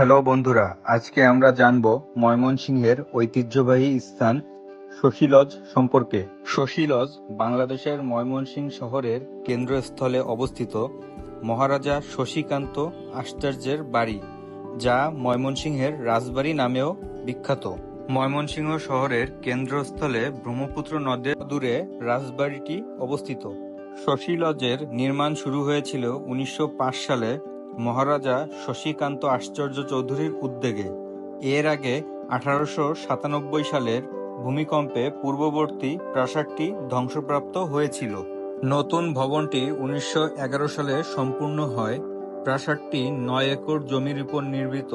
Hello বন্ধুরা, আজকে আমরা জানব ময়মনসিংহের ঐতিহ্যবাহী স্থান শশী লজ সম্পর্কে। শশী লজ বাংলাদেশের ময়মনসিংহ শহরের কেন্দ্রস্থলে অবস্থিত মহারাজা শশীকান্ত আশ্চর্যের বাড়ি, যা ময়মনসিংহের রাজবাড়ি নামেও বিখ্যাত। ময়মনসিংহ শহরের কেন্দ্রস্থলে ব্রহ্মপুত্র নদের দূরে রাজবাড়িটি অবস্থিত। শশী লজের নির্মাণ শুরু হয়েছিল উনিশশো পাঁচ সালে মহারাজা শশীকান্ত আশ্চর্য চৌধুরীর উদ্যোগে এর আগে আঠারোশো সাতানব্বই সালের ভূমিকম্পে পূর্ববর্তী প্রাসাদটি ধ্বংসপ্রাপ্ত হয়েছিল। নতুন ভবনটি উনিশশো এগারো সালে সম্পূর্ণ হয়। প্রাসাদটি নয় একর জমির উপর নির্মিত,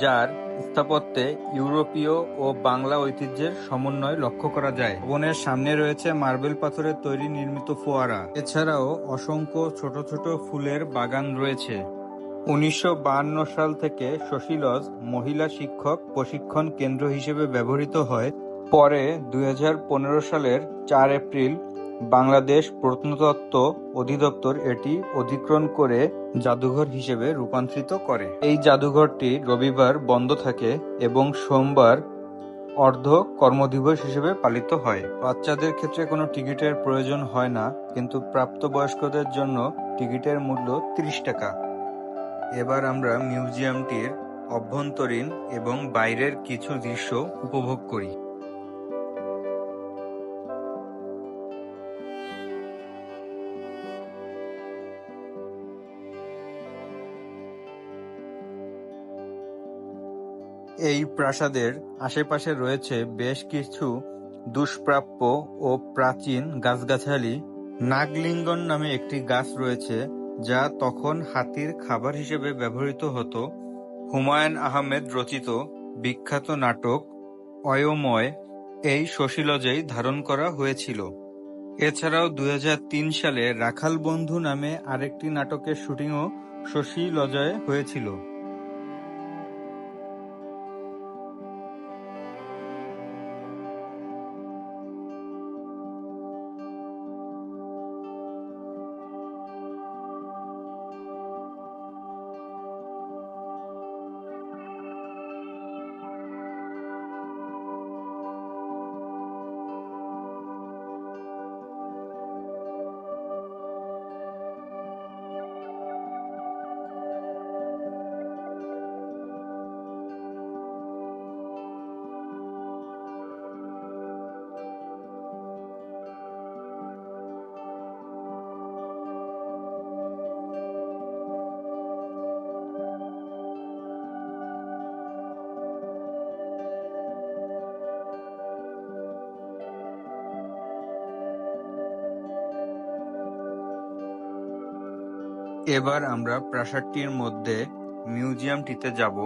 যার স্থাপত্যে ইউরোপীয় ও বাংলা ঐতিহ্যের সমন্বয় লক্ষ্য করা যায়। ভবনের সামনে রয়েছে মার্বেল পাথরের তৈরি নির্মিত ফোয়ারা। এছাড়াও অসংখ্য ছোট ছোট ফুলের বাগান রয়েছে। উনিশশো সাল থেকে শশী লজ মহিলা শিক্ষক প্রশিক্ষণ কেন্দ্র হিসেবে ব্যবহৃত হয়। পরে দুই হাজার পনেরো সালের চার এপ্রিল বাংলাদেশ প্রত্নতত্ত্ব অধিদপ্তর এটি অধিগ্রহণ করে জাদুঘর হিসেবে রূপান্তরিত করে। এই জাদুঘরটি রবিবার বন্ধ থাকে এবং সোমবার অর্ধ কর্মদিবস হিসেবে পালিত হয়। বাচ্চাদের ক্ষেত্রে কোনো টিকিটের প্রয়োজন হয় না, কিন্তু প্রাপ্তবয়স্কদের জন্য টিকিটের মূল্য ত্রিশ টাকা। এবার আমরা মিউজিয়ামটির অভ্যন্তরীণ এবং বাইরের কিছু দৃশ্য উপভোগ করি। এই প্রাসাদের আশেপাশে রয়েছে বেশ কিছু দুষ্প্রাপ্য ও প্রাচীন গাছগাছালি। নাগলিঙ্গন নামে একটি গাছ রয়েছে, যা তখন হাতির খাবার হিসেবে ব্যবহৃত হতো। হুমায়ুন আহমেদ রচিত বিখ্যাত নাটক অয়ময় এই শশীলজেই ধারণ করা হয়েছিল। এছাড়াও দু হাজার তিন সালে রাখাল বন্ধু নামে আরেকটি নাটকের শুটিংও শশীলজয়ে হয়েছিল। এবার আমরা প্রাসাদটির মধ্যে মিউজিয়ামটিতে যাব।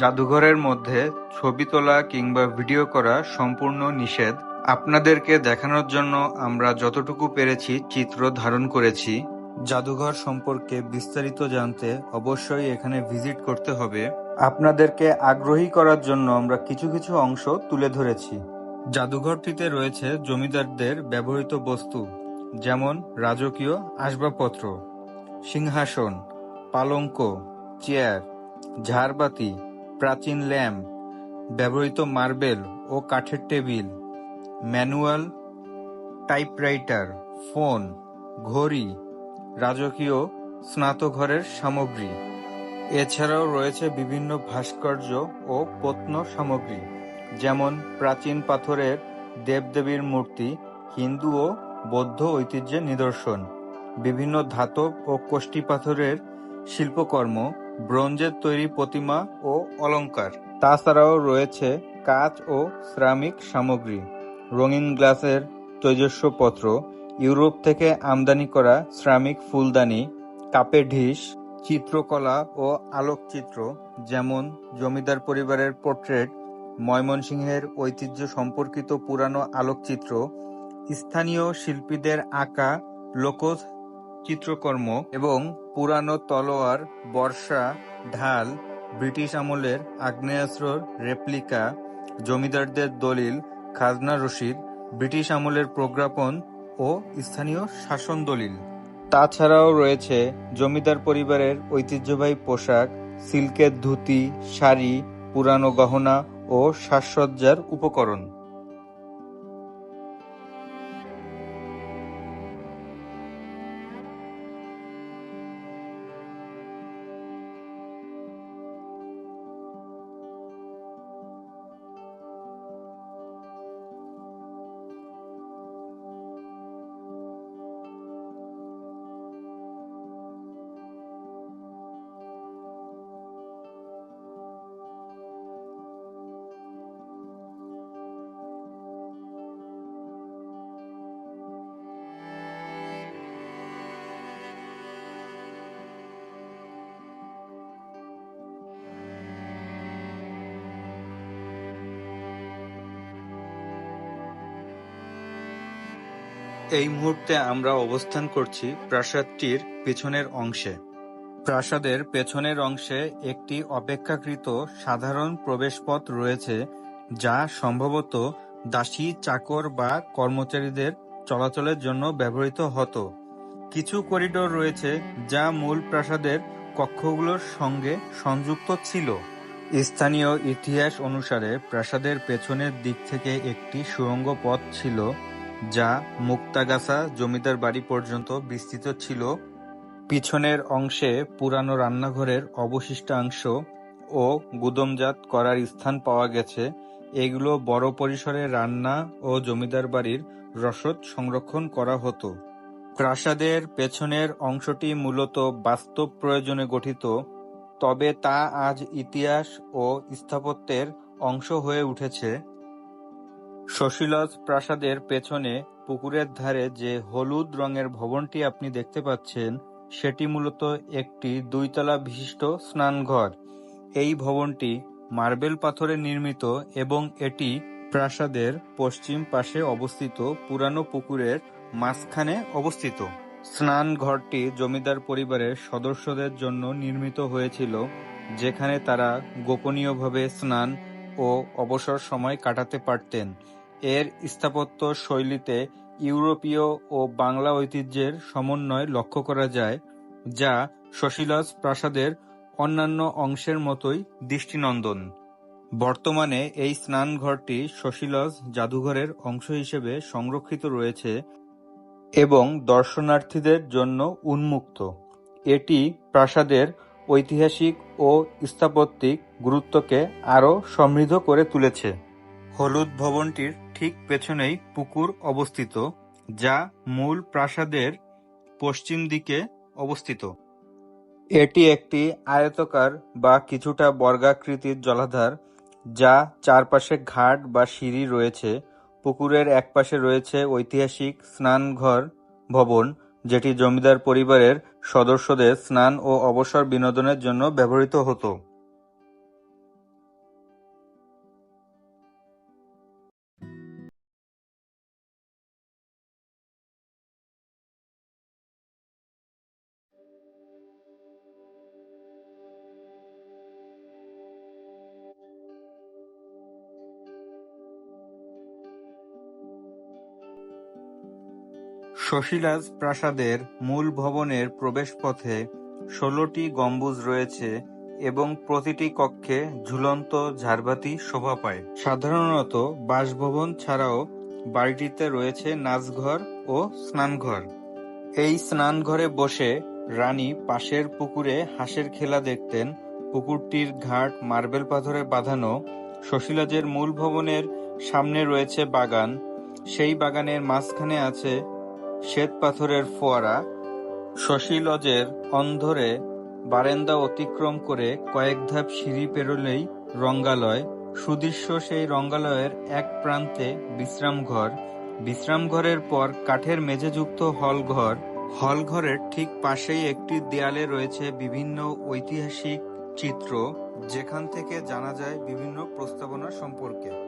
জাদুঘরের মধ্যে ছবি তোলা কিংবা ভিডিও করা সম্পূর্ণ নিষেধ। আপনাদেরকে দেখানোর জন্য আমরা যতটুকু পেরেছি চিত্র ধারণ করেছি। জাদুঘর সম্পর্কে বিস্তারিত জানতে অবশ্যই এখানে ভিজিট করতে হবে। আপনাদেরকে আগ্রহী করার জন্য আমরা কিছু কিছু অংশ তুলে ধরেছি। জাদুঘরটিতে রয়েছে জমিদারদের ব্যবহৃত বস্তু, যেমন রাজকীয় আসবাবপত্র, সিংহাসন, পালঙ্ক, চেয়ার, ঝাড়বাতি প্রাচীন ল্যাম্প, ব্যবহৃত মার্বেল ও কাঠের টেবিল, ম্যানুয়াল টাইপরাইটার, ফোন, ঘড়ি, রাজকীয় স্নাতঘরের সামগ্রী। এছাড়াও রয়েছে বিভিন্ন ভাস্কর্য ও প্রত্ন সামগ্রী, যেমন প্রাচীন পাথরের দেবদেবীর মূর্তি, হিন্দু ও বৌদ্ধ ঐতিহ্যের নিদর্শন, বিভিন্ন ধাতব ও কোষ্ঠী পাথরের শিল্পকর্ম ব্রোঞ্জের তৈরি প্রতিমা ও অলঙ্কার তাছাড়াও রয়েছে কাঁচ ও সিরামিক সামগ্রী। রঙিন গ্লাসের তৈজস্যপত্র ইউরোপ থেকে আমদানি করা সিরামিক ফুলদানি, কাপের ঢিস, চিত্রকলা ও আলোকচিত্র, যেমন জমিদার পরিবারের পোর্ট্রেট, ময়মনসিংহের ঐতিহ্য সম্পর্কিত পুরানো আলোকচিত্র, স্থানীয় শিল্পীদের আঁকা, লোকজ চিত্রকর্ম এবং পুরানো তলোয়ার, বর্ষা, ঢাল, ব্রিটিশ আমলের আগ্নেয়াস্ত্রর রেপ্লিকা, জমিদারদের দলিল, খাজনা রসিদ ব্রিটিশ আমলের প্রজ্ঞাপন ও স্থানীয় শাসন দলিল। তাছাড়াও রয়েছে জমিদার পরিবারের ঐতিহ্যবাহী পোশাক, সিল্কের ধুতি, শাড়ি, পুরানো গহনা ও সাজসজ্জার উপকরণ। এই মুহূর্তে আমরা অবস্থান করছি প্রাসাদটির পেছনের অংশে। প্রাসাদের পেছনের অংশে একটি অপেক্ষাকৃত সাধারণ প্রবেশপথ রয়েছে, যা সম্ভবত দাসী চাকর বা কর্মচারীদের চলাচলের জন্য ব্যবহৃত হতো। কিছু করিডোর রয়েছে, যা মূল প্রাসাদের কক্ষগুলোর সঙ্গে সংযুক্ত ছিল। স্থানীয় ইতিহাস অনুসারে প্রাসাদের পেছনের দিক থেকে একটি সুড়ঙ্গ পথ ছিল যা মুক্তাগাছা জমিদার বাড়ি পর্যন্ত বিস্তৃত ছিল। পিছনের অংশে পুরানো রান্নাঘরের অবশিষ্টাংশ ও গুদামজাত করার স্থান পাওয়া গেছে। এগুলো বড় পরিসরে রান্না ও জমিদার বাড়ির রসদ সংরক্ষণ করা হতো। প্রাসাদের পেছনের অংশটি মূলত বাস্তব প্রয়োজনে গঠিত, তবে তা আজ ইতিহাস ও স্থাপত্যের অংশ হয়ে উঠেছে। শশীলজ প্রাসাদের পেছনে পুকুরের ধারে যে হলুদ রঙের ভবনটি আপনি দেখতে পাচ্ছেন, সেটি মূলত একটি দুইতলা বিশিষ্ট স্নানঘর। এই ভবনটি মার্বেল পাথরে নির্মিত এবং এটি প্রাসাদের পশ্চিম পাশে অবস্থিত পুরানো পুকুরের মাঝখানে অবস্থিত। স্নানঘরটি জমিদার পরিবারের সদস্যদের জন্য নির্মিত হয়েছিল, যেখানে তারা গোপনীয়ভাবে স্নান ও অবসর সময় কাটাতে পারতেন। এর স্থাপত্য শৈলীতে ইউরোপীয় ও বাংলা ঐতিহ্যের সমন্বয় লক্ষ্য করা যায়, যা শশীলাস প্রাসাদের অন্যান্য অংশের মতোই দৃষ্টিনন্দন। বর্তমানে এই স্নানঘরটি শশীলজ জাদুঘরের অংশ হিসেবে সংরক্ষিত রয়েছে এবং দর্শনার্থীদের জন্য উন্মুক্ত। এটি প্রাসাদের ঐতিহাসিক ও স্থাপত্যিক গুরুত্বকে আরও সমৃদ্ধ করে তুলেছে। হলুদ ভবনটির ঠিক পেছনেই পুকুর অবস্থিত, যা মূল প্রাসাদের পশ্চিম দিকে অবস্থিত। এটি একটি আয়তাকার বা কিছুটা বর্গাকৃতির জলাধার, যা চারপাশে ঘাট বা সিঁড়ি রয়েছে। পুকুরের একপাশে রয়েছে ঐতিহাসিক স্নানঘর ভবন, যেটি জমিদার পরিবারের সদস্যদের স্নান ও অবসর বিনোদনের জন্য ব্যবহৃত হতো। শশীলাজ প্রাসাদের মূল ভবনের প্রবেশপথে ষোলোটি গম্বুজ রয়েছে এবং প্রতিটি কক্ষে ঝুলন্ত ঝাড়বাতি শোভা পায়। সাধারণত বাসভবন ছাড়াও বাড়িটিতে রয়েছে নাচঘর ও স্নানঘর। এই স্নানঘরে বসে রানী পাশের পুকুরে হাঁসের খেলা দেখতেন। পুকুরটির ঘাট মার্বেল পাথরে বাঁধানো। শশীলাজের মূল ভবনের সামনে রয়েছে বাগান। সেই বাগানের মাঝখানে আছে শ্বেত পাথরের ফোয়ারা, শশী লজের অন্ধরে বারেন্দা অতিক্রম করে কয়েক ধাপ সিঁড়ি পেরোলেই রঙ্গালয়, সুদৃশ্য সেই রঙ্গালয়ের এক প্রান্তে বিশ্রামঘর। বিশ্রামঘরের পর কাঠের মেঝেযুক্ত হলঘর। হলঘরের ঠিক পাশেই একটি দেয়ালে রয়েছে বিভিন্ন ঐতিহাসিক চিত্র, যেখান থেকে জানা যায় বিভিন্ন প্রস্তাবনা সম্পর্কে।